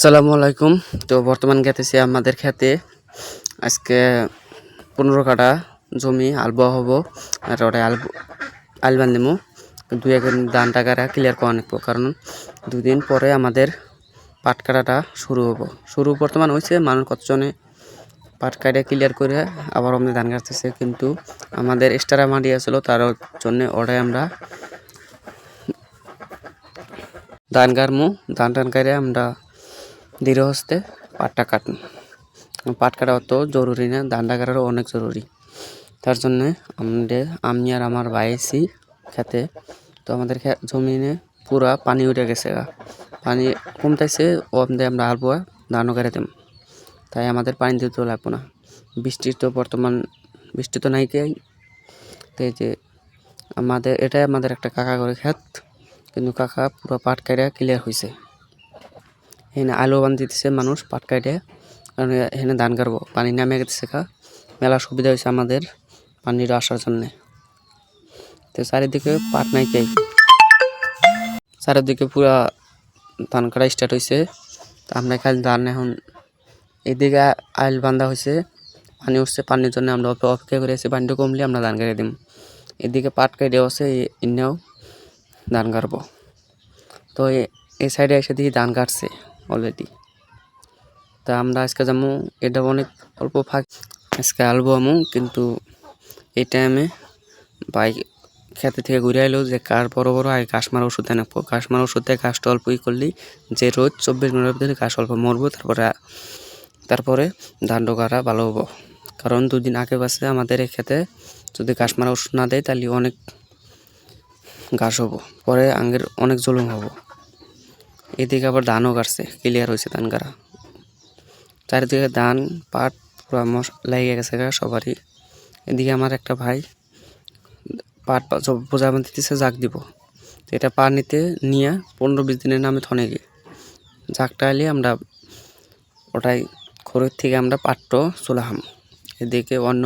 আসসালামু আলাইকুম। তো বর্তমান গেতেছি আমাদের খেতে। আজকে পনেরো কাটা জমি, আলবা হব, আর ওটা আলব আল বান্ধিমু দুই এক ধান টাকাটা ক্লিয়ার করা নিব, কারণ দুদিন পরে আমাদের পাট কাটাটা শুরু হব। শুরু বর্তমান হয়েছে মানুষ কতজনে পাট কাটা ক্লিয়ার করে আবার আমাদের ধান কাটতেছে, কিন্তু আমাদের এক্সট্রা মাটি আসলো তার জন্য ওটাই আমরা ধান কাটমু। ধান টান কাটে আমরা ধীরে হস্তে পাটটা কাটুন পাট কাটা অত জরুরি না ধানটা কাটারও অনেক জরুরি। তার জন্যে আমাদের আমি আর আমার ভাই আছি খেতে। তো আমাদের জমিনে পুরা পানি উঠে গেছে। পানি কমতেছে ওমদে আমরা আলবো, ধানও কেটে দেব তাই আমাদের পানি দিতেও লাগবো না। বৃষ্টির তো বর্তমান বৃষ্টি তো নাই কে তো যে আমাদের এটাই আমাদের একটা কাকা করে খেত কিন্তু কাকা পুরো পাট কাটা ক্লিয়ার হয়েছে এখানে আলু বান দিতেছে মানুষ, পাট কাটে কারণ এখানে ধান কাটবো। পানি নামে গেছে মেলা সুবিধা হয়েছে আমাদের পানির আসার জন্যে। তো চারিদিকে পাট নাই কে চারিদিকে পুরা ধান কাটা স্টার্ট হয়েছে তো আমরা খালি ধান এখন এদিকে আইল বান্ধা হয়েছে পানি উঠছে, পানির জন্য আমরা অপে- অপেক্ষা করে আছি। পানিটা কমলে আমরা ধান কেটে দিম। এদিকে পাট কেটে আছে ইন্নেও ধান কাটবো। তো এই সাইডে এসে দেখি ধান কাটছে। অলরেডি তা আমরা আজকে যাব, এটা অনেক অল্প ফাঁক। আজকে আলবো আমু, কিন্তু এই টাইমে বাইক খেতে থেকে ঘুরে এলো যে কার বড় বড়, আগে ঘাস মারা ওষুধ দেন ঘাস মারা ওষুধ দিয়ে, ঘাসটা অল্প ই করলি, যে রোজ চব্বিশ ঘণ্টার ভিতরে ঘাস অল্প মরবো, তারপরে তারপরে ধান ডোকারা ভালো হব। কারণ দুদিন আগে পাশে আমাদের এই খেতে যদি ঘাস মারা ওষুধ না দেয়, তাহলে অনেক ঘাস হব। পরে আঙ্গের অনেক জলুম হব। এদিকে আবার ধানও কাটছে ক্লিয়ার হয়েছে ধান কাটা। চারিদিকে ধান, পাট পুরো লেগে গেছে সবারই। এদিকে আমার একটা ভাই পাট বোঝা দিতেছে জাগ দিব। এটা পা নিতে নিয়ে পনেরো বিশ দিনের নামে থনে গিয়ে। জাগটা এলে আমরা ওটাই, খড়ের থেকে আমরা পাটটো চলাহাম। এদিকে অন্য